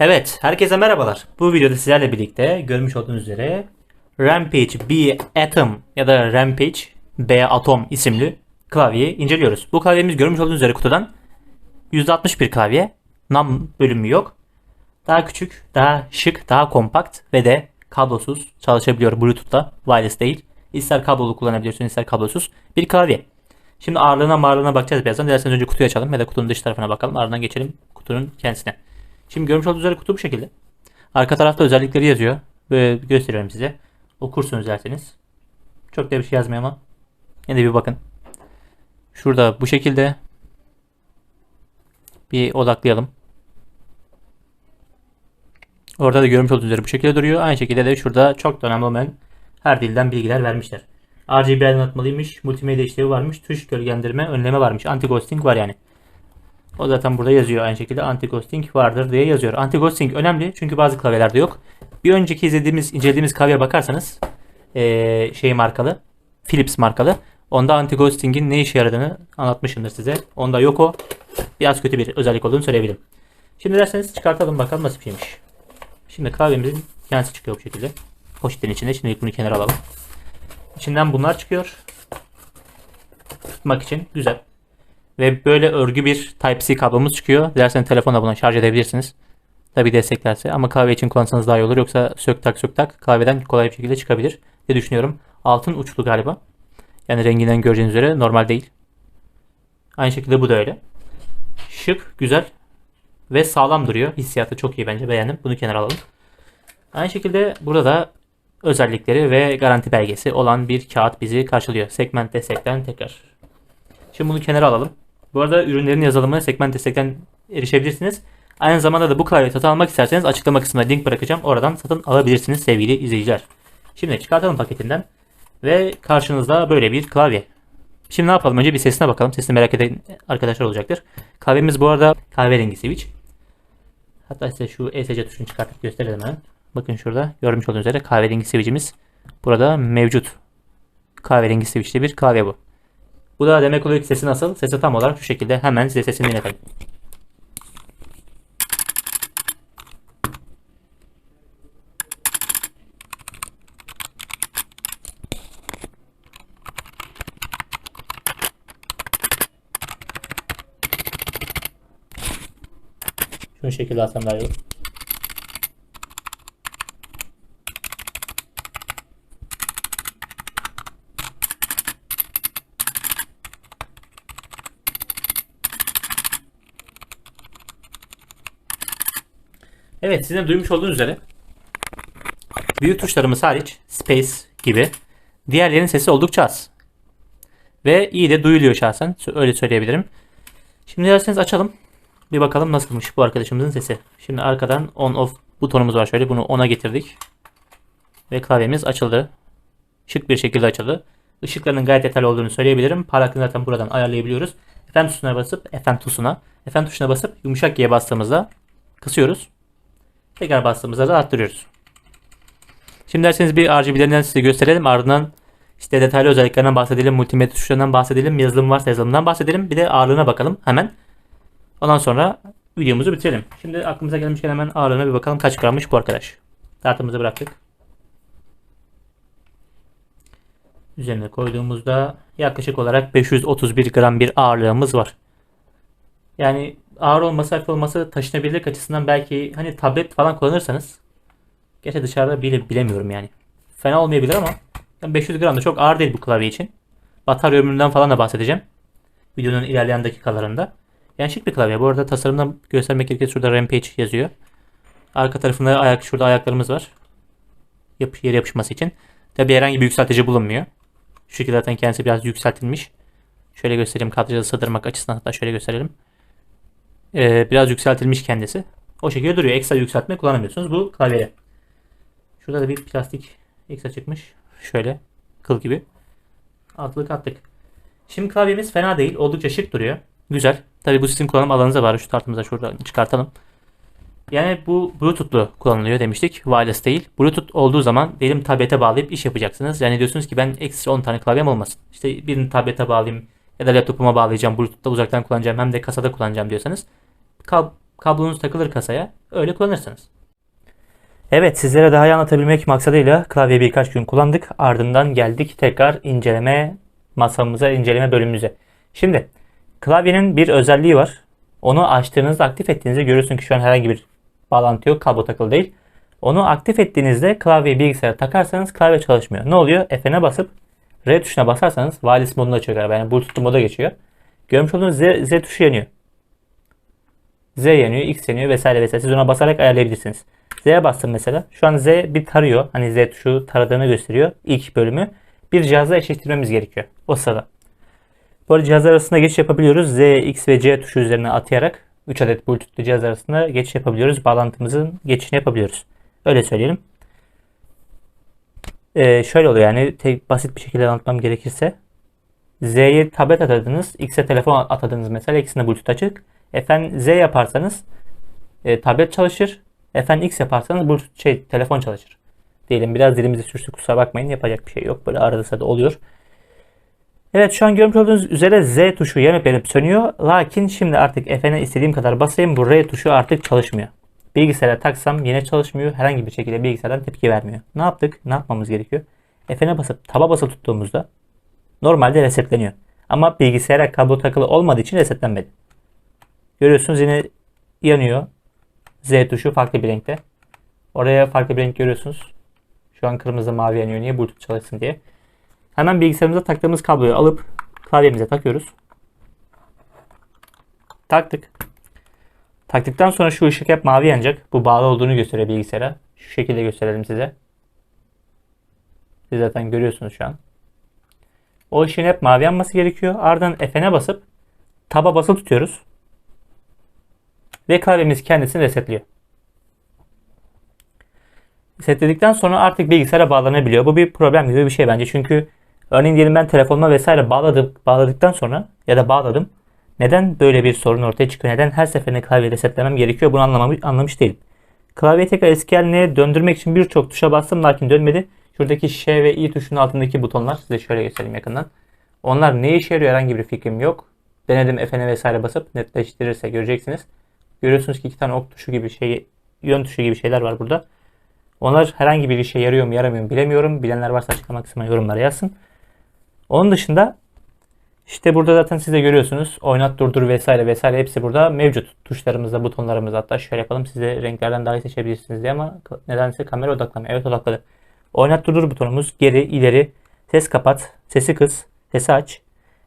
Evet, herkese merhabalar. Bu videoda sizlerle birlikte görmüş olduğunuz üzere Rampage B Atom ya da Rampage B Atom isimli klavyeyi inceliyoruz. Bu klavyemiz görmüş olduğunuz üzere kutudan %60 bir klavye. Nam bölümü yok. Daha küçük, daha şık, daha kompakt ve de kablosuz çalışabiliyor Bluetooth'la. Wireless değil. İster kablolu kullanabiliyorsun, ister kablosuz bir klavye. Şimdi ağırlığına mağarlığına bakacağız birazdan. Dilerseniz önce kutuyu açalım ya da kutunun dış tarafına bakalım. Ardından geçelim kutunun kendisine. Şimdi görmüş olduğunuz üzere kutu bu şekilde. Arka tarafta özellikleri yazıyor. Böyle gösteriyorum size. Okursunuz derseniz. Çok da bir şey yazmıyor ama. Yine de bir bakın. Şurada bu şekilde. Bir odaklayalım. Orada da görmüş olduğunuz üzere bu şekilde duruyor. Aynı şekilde de şurada çok da önemli olmayan her dilden bilgiler vermişler. RGB aydınlatmalıymış, multimedya işlevi varmış, tuş gölgelendirme, önleme varmış, anti ghosting var yani. O zaten burada yazıyor aynı şekilde anti ghosting vardır diye yazıyor. Anti ghosting önemli çünkü bazı klavyelerde yok. Bir önceki izlediğimiz, incelediğimiz klavyeye bakarsanız ee, şey markalı, Philips markalı. Onda anti ghosting'in ne işe yaradığını anlatmışımdır size. Onda yok o. Biraz kötü bir özellik olduğunu söyleyebilirim. Şimdi derseniz çıkartalım bakalım nasıl bir şeymiş. Şimdi klavyemizin kendisi çıkıyor bu şekilde. Poşetin içinde. Şimdi bunu kenara alalım. İçinden bunlar çıkıyor. Tutmak için güzel. Ve böyle örgü bir Type-C kablomuz çıkıyor. Dilerseniz telefonla buna şarj edebilirsiniz. Tabi desteklerse ama kahve için kullansanız daha iyi olur. Yoksa sök tak sök tak kahveden kolay bir şekilde çıkabilir diye düşünüyorum. Altın uçlu galiba. Yani renginden göreceğiniz üzere normal değil. Aynı şekilde bu da öyle. Şık, güzel ve sağlam duruyor. Hissiyatı çok iyi bence beğendim. Bunu kenara alalım. Aynı şekilde burada da özellikleri ve garanti belgesi olan bir kağıt bizi karşılıyor. Segment destekten tekrar. Şimdi bunu kenara alalım. Bu arada ürünlerin yazılımı segment destekten erişebilirsiniz. Aynı zamanda da bu klavyeyi satın almak isterseniz açıklama kısmına link bırakacağım. Oradan satın alabilirsiniz sevgili izleyiciler. Şimdi çıkartalım paketinden. Ve karşınızda böyle bir klavye. Şimdi ne yapalım? Önce bir sesine bakalım. Sesini merak eden arkadaşlar olacaktır. Kahvemiz bu arada kahverengi switch. Hatta size şu ESC tuşunu çıkartıp gösterelim hemen. Bakın şurada görmüş olduğunuz üzere kahverengi switch'imiz burada mevcut. Kahverengi switch'li bir klavye bu. Bu da demek oluyor ki sesi nasıl? Sesi tam olarak şu şekilde. Hemen size sesini dinletelim. Şu şekilde alsam daha Evet sizin duymuş olduğunuz üzere büyük tuşlarımız hariç Space gibi diğerlerinin sesi oldukça az. Ve iyi de duyuluyor şahsen. Öyle söyleyebilirim. Şimdi derseniz açalım. Bir bakalım nasılmış bu arkadaşımızın sesi. Şimdi arkadan on off butonumuz var şöyle. Bunu on'a getirdik. Ve klavyemiz açıldı. Şık bir şekilde açıldı. Işıklarının gayet detaylı olduğunu söyleyebilirim. Parlaklığını zaten buradan ayarlayabiliyoruz. FM tuşuna basıp FM tuşuna FM tuşuna basıp yumuşak G'ye bastığımızda kısıyoruz. Tekrar bastığımızda da arttırıyoruz. Şimdi derseniz bir RGB'lerinden size gösterelim. Ardından işte detaylı özelliklerinden bahsedelim. Multimedya tuşlarından bahsedelim. Yazılım varsa yazılımdan bahsedelim. Bir de ağırlığına bakalım hemen. Ondan sonra videomuzu bitirelim. Şimdi aklımıza gelmişken hemen ağırlığına bir bakalım kaç grammış bu arkadaş. Tartımızı bıraktık. Üzerine koyduğumuzda yaklaşık olarak 531 gram bir ağırlığımız var. Yani ağır olması, hafif olması taşınabilirlik açısından belki hani tablet falan kullanırsanız gerçi dışarıda bile bilemiyorum yani. Fena olmayabilir ama 500 gram da çok ağır değil bu klavye için. Batarya ömründen falan da bahsedeceğim. Videonun ilerleyen dakikalarında. Yani şık bir klavye. Bu arada tasarımdan göstermek gerekirse şurada Rampage yazıyor. Arka tarafında ayak şurada ayaklarımız var. Yap, yere yapışması için. Tabi herhangi bir yükseltici bulunmuyor. Şu zaten kendisi biraz yükseltilmiş. Şöyle göstereyim kadraja sığdırmak açısından hatta şöyle gösterelim. Ee, biraz yükseltilmiş kendisi. O şekilde duruyor. Ekstra yükseltme kullanamıyorsunuz bu klavyede. Şurada da bir plastik ekstra çıkmış. Şöyle kıl gibi. Altlık attık. Şimdi klavyemiz fena değil. Oldukça şık duruyor. Güzel. Tabi bu sistem kullanım alanınıza var. Şu tartımıza şuradan çıkartalım. Yani bu Bluetooth'lu kullanılıyor demiştik. Wireless değil. Bluetooth olduğu zaman diyelim tablete bağlayıp iş yapacaksınız. Yani diyorsunuz ki ben eksi 10 tane klavyem olmasın. İşte birini tablete bağlayayım ya da laptopuma bağlayacağım. Bluetooth'ta uzaktan kullanacağım hem de kasada kullanacağım diyorsanız kab Kablonuz takılır kasaya. Öyle kullanırsınız. Evet sizlere daha iyi anlatabilmek maksadıyla klavyeyi birkaç gün kullandık. Ardından geldik tekrar inceleme masamıza, inceleme bölümümüze. Şimdi klavyenin bir özelliği var. Onu açtığınızda aktif ettiğinizde görüyorsun ki şu an herhangi bir bağlantı yok. Kablo takılı değil. Onu aktif ettiğinizde klavyeyi bilgisayara takarsanız klavye çalışmıyor. Ne oluyor? F'ne basıp R tuşuna basarsanız wireless moduna galiba. Yani Bluetooth moda geçiyor. Görmüş olduğunuz Z, Z tuşu yanıyor. Z yanıyor, X yanıyor vesaire vesaire. Siz ona basarak ayarlayabilirsiniz. Z'ye bastım mesela. Şu an Z bir tarıyor. Hani Z tuşu taradığını gösteriyor. İlk bölümü. Bir cihazla eşleştirmemiz gerekiyor. O sırada. Bu arada cihazlar arasında geçiş yapabiliyoruz. Z, X ve C tuşu üzerine atayarak 3 adet Bluetooth'lu cihaz arasında geçiş yapabiliyoruz. Bağlantımızın geçişini yapabiliyoruz. Öyle söyleyelim. Ee, şöyle oluyor yani tek basit bir şekilde anlatmam gerekirse. Z'ye tablet atadınız, X'e telefon atadınız mesela ikisinde Bluetooth açık. Efendim Z yaparsanız e, tablet çalışır. Efendim X yaparsanız Bluetooth şey telefon çalışır. Diyelim biraz dilimizi sürçtü kusura bakmayın yapacak bir şey yok. Böyle arada sırada oluyor. Evet şu an görmüş olduğunuz üzere Z tuşu yanıp yanıp sönüyor. Lakin şimdi artık F'ne istediğim kadar basayım bu R tuşu artık çalışmıyor. Bilgisayara taksam yine çalışmıyor. Herhangi bir şekilde bilgisayardan tepki vermiyor. Ne yaptık? Ne yapmamız gerekiyor? F'ne basıp taba basılı tuttuğumuzda normalde resetleniyor. Ama bilgisayara kablo takılı olmadığı için resetlenmedi. Görüyorsunuz yine yanıyor. Z tuşu farklı bir renkte. Oraya farklı bir renk görüyorsunuz. Şu an kırmızı mavi yanıyor. Niye? Bluetooth çalışsın diye. Hemen bilgisayarımıza taktığımız kabloyu alıp klavyemize takıyoruz. Taktık. Taktıktan sonra şu ışık hep mavi yanacak. Bu bağlı olduğunu gösteriyor bilgisayara. Şu şekilde gösterelim size. Siz zaten görüyorsunuz şu an. O ışığın hep mavi yanması gerekiyor. Ardından F'ne basıp taba basılı tutuyoruz. Ve klavyemiz kendisini resetliyor. Resetledikten sonra artık bilgisayara bağlanabiliyor. Bu bir problem gibi bir şey bence. Çünkü örneğin diyelim ben telefonuma vesaire bağladım, bağladıktan sonra ya da bağladım. Neden böyle bir sorun ortaya çıkıyor? Neden her seferinde klavye resetlemem gerekiyor? Bunu anlamamış, anlamış değilim. Klavyeyi tekrar eski haline döndürmek için birçok tuşa bastım lakin dönmedi. Şuradaki Ş ve I tuşunun altındaki butonlar size şöyle göstereyim yakından. Onlar ne işe yarıyor herhangi bir fikrim yok. Denedim F'ne vesaire basıp netleştirirse göreceksiniz. Görüyorsunuz ki iki tane ok tuşu gibi şey, yön tuşu gibi şeyler var burada. Onlar herhangi bir işe yarıyor mu yaramıyor mu bilemiyorum. Bilenler varsa açıklama kısmına yorumlara yazsın. Onun dışında işte burada zaten siz de görüyorsunuz. Oynat durdur vesaire vesaire hepsi burada mevcut. Tuşlarımızda, butonlarımızda hatta şöyle yapalım. Siz de renklerden daha iyi seçebilirsiniz diye ama nedense kamera odaklanmıyor. Evet odakladı. Oynat durdur butonumuz geri, ileri, ses kapat, sesi kıs, sesi aç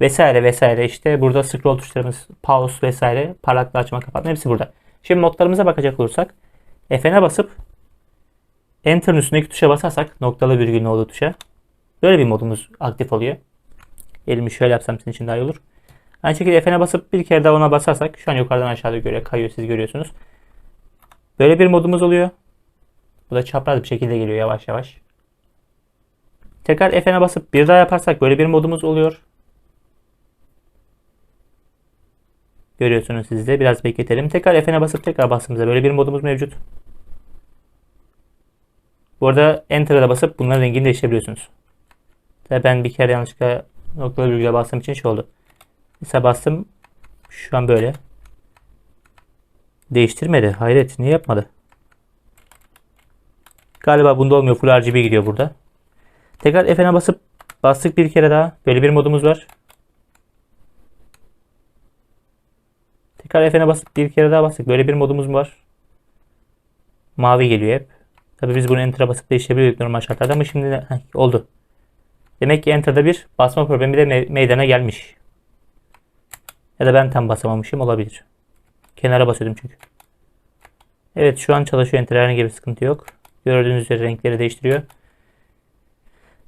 vesaire vesaire işte burada scroll tuşlarımız pause vesaire parlaklığı açma kapatma hepsi burada. Şimdi notlarımıza bakacak olursak F'ne basıp Enter'ın üstündeki tuşa basarsak noktalı virgülün olduğu tuşa böyle bir modumuz aktif oluyor. Elimi şöyle yapsam sizin için daha iyi olur. Aynı şekilde F'ne basıp bir kere daha ona basarsak şu an yukarıdan aşağıda göre kayıyor siz görüyorsunuz. Böyle bir modumuz oluyor. Bu da çapraz bir şekilde geliyor yavaş yavaş. Tekrar F'ne basıp bir daha yaparsak böyle bir modumuz oluyor. Görüyorsunuz siz de. Biraz bekletelim. Tekrar F'ne basıp tekrar bastığımızda böyle bir modumuz mevcut. Bu arada Enter'a da basıp bunların rengini değiştirebiliyorsunuz. Ben bir kere yanlışlıkla noktalı virgüle bastığım için şey oldu. Mesela bastım. Şu an böyle. Değiştirmedi. Hayret. Niye yapmadı? Galiba bunda olmuyor. Full RGB gidiyor burada. Tekrar F'ne basıp bastık bir kere daha. Böyle bir modumuz var. Tekrar F'ne basıp bir kere daha bastık. Böyle bir modumuz var. Mavi geliyor hep. Tabii biz bunu Enter'a basıp değiştirebiliyorduk normal şartlarda ama şimdi heh, oldu. Demek ki Enter'da bir basma problemi de me meydana gelmiş. Ya da ben tam basamamışım olabilir. Kenara basıyordum çünkü. Evet şu an çalışıyor Enter herhangi bir sıkıntı yok. Gördüğünüz üzere renkleri değiştiriyor.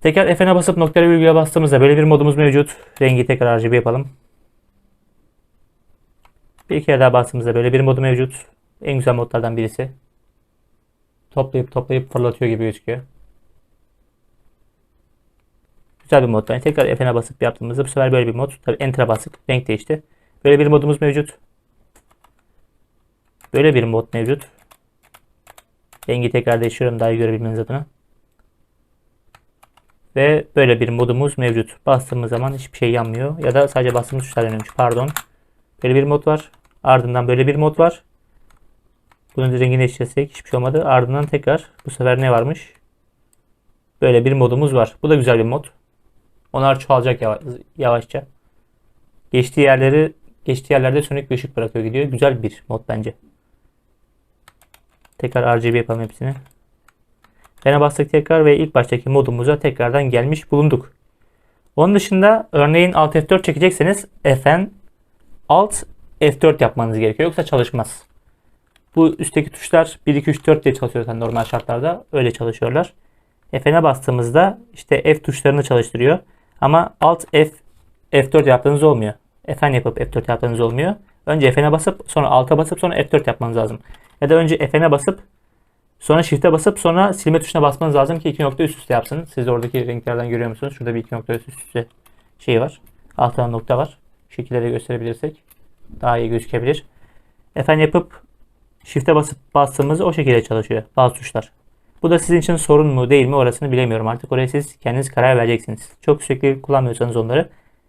Tekrar F'ne basıp noktalı virgüle bastığımızda böyle bir modumuz mevcut. Rengi tekrar RGB yapalım. Bir kere daha bastığımızda böyle bir modu mevcut. En güzel modlardan birisi. Toplayıp toplayıp fırlatıyor gibi gözüküyor. Güzel bir mod. Yani tekrar F'ne basıp yaptığımızda bu sefer böyle bir mod. Tabi Enter'a bastık. Renk değişti. Böyle bir modumuz mevcut. Böyle bir mod mevcut. Rengi tekrar değiştiriyorum daha iyi görebilmeniz adına. Ve böyle bir modumuz mevcut. Bastığımız zaman hiçbir şey yanmıyor. Ya da sadece bastığımız tuşlar yanıyormuş. Pardon. Böyle bir mod var. Ardından böyle bir mod var. Bunun rengini değiştirsek hiçbir şey olmadı. Ardından tekrar bu sefer ne varmış? Böyle bir modumuz var. Bu da güzel bir mod. Onlar çoğalacak yava- yavaşça. Geçtiği yerleri geçtiği yerlerde sönük bir ışık bırakıyor gidiyor. Güzel bir mod bence. Tekrar RGB yapalım hepsini. Bana bastık tekrar ve ilk baştaki modumuza tekrardan gelmiş bulunduk. Onun dışında örneğin Alt F4 çekecekseniz Fn Alt F4 yapmanız gerekiyor. Yoksa çalışmaz. Bu üstteki tuşlar 1, 2, 3, 4 diye çalışıyor zaten normal şartlarda. Öyle çalışıyorlar. Fn'e bastığımızda işte F tuşlarını çalıştırıyor. Ama Alt F F4 yaptığınız olmuyor. Fn yapıp F4 yaptığınız olmuyor. Önce Fn'e basıp sonra Alt'a basıp sonra F4 yapmanız lazım. Ya da önce Fn'e basıp sonra Shift'e basıp sonra silme tuşuna basmanız lazım ki iki nokta üst üste yapsın. Siz oradaki renklerden görüyor musunuz? Şurada bir iki nokta üst üste şey var. Altta nokta var. De gösterebilirsek daha iyi gözükebilir. Fn yapıp Shift'e basıp bastığımız o şekilde çalışıyor bazı tuşlar. Bu da sizin için sorun mu değil mi orasını bilemiyorum artık. Oraya siz kendiniz karar vereceksiniz. Çok sürekli kullanmıyorsanız onları.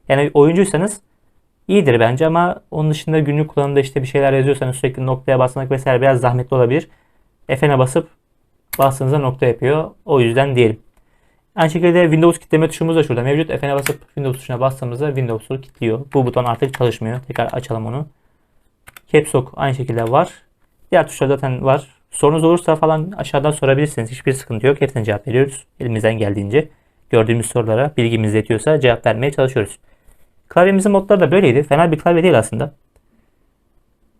Yani oyuncuysanız iyidir bence ama onun dışında günlük kullanımda işte bir şeyler yazıyorsanız sürekli noktaya basmak vesaire biraz zahmetli olabilir. F'ne basıp bastığınızda nokta yapıyor. O yüzden diyelim. Aynı şekilde Windows kitleme tuşumuz da şurada mevcut. F'ne basıp Windows tuşuna bastığımızda Windows'u kilitliyor. Bu buton artık çalışmıyor. Tekrar açalım onu. Caps Lock aynı şekilde var. Diğer tuşlar zaten var. Sorunuz olursa falan aşağıdan sorabilirsiniz. Hiçbir sıkıntı yok. Hepsine cevap veriyoruz. Elimizden geldiğince. Gördüğümüz sorulara bilgimiz yetiyorsa cevap vermeye çalışıyoruz. Klavyemizin modları da böyleydi. Fena bir klavye değil aslında.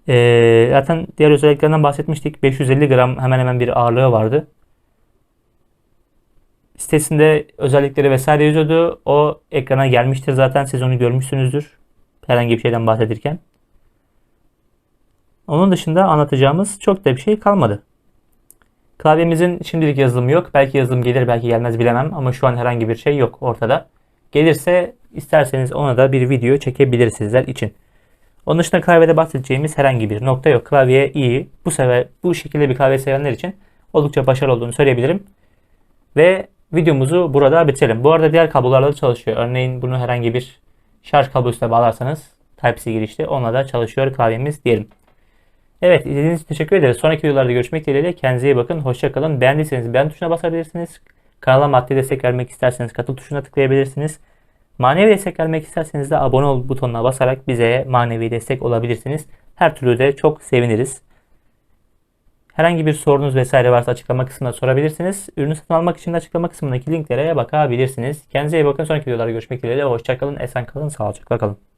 Ee, zaten diğer özelliklerinden bahsetmiştik. 550 gram hemen hemen bir ağırlığı vardı. Sitesinde özellikleri vesaire yazıyordu. O ekrana gelmiştir zaten. Siz onu görmüşsünüzdür. Herhangi bir şeyden bahsedirken. Onun dışında anlatacağımız çok da bir şey kalmadı. Klavyemizin şimdilik yazılımı yok. Belki yazılım gelir belki gelmez bilemem ama şu an herhangi bir şey yok ortada. Gelirse isterseniz ona da bir video çekebiliriz sizler için. Onun dışında klavyede bahsedeceğimiz herhangi bir nokta yok. Klavye iyi. Bu sefer bu şekilde bir klavye sevenler için oldukça başarılı olduğunu söyleyebilirim. Ve videomuzu burada bitirelim. Bu arada diğer kablolarla da çalışıyor. Örneğin bunu herhangi bir şarj kablosuyla bağlarsanız Type-C girişli onunla da çalışıyor klavyemiz diyelim. Evet izlediğiniz için teşekkür ederiz. Sonraki videolarda görüşmek dileğiyle. Kendinize iyi bakın. Hoşçakalın. Beğendiyseniz beğen tuşuna basabilirsiniz. Kanala maddi destek vermek isterseniz katıl tuşuna tıklayabilirsiniz. Manevi destek vermek isterseniz de abone ol butonuna basarak bize manevi destek olabilirsiniz. Her türlü de çok seviniriz. Herhangi bir sorunuz vesaire varsa açıklama kısmına sorabilirsiniz. Ürünü satın almak için de açıklama kısmındaki linklere bakabilirsiniz. Kendinize iyi bakın. Sonraki videolarda görüşmek dileğiyle. Hoşçakalın. Esen kalın. Sağlıcakla kalın.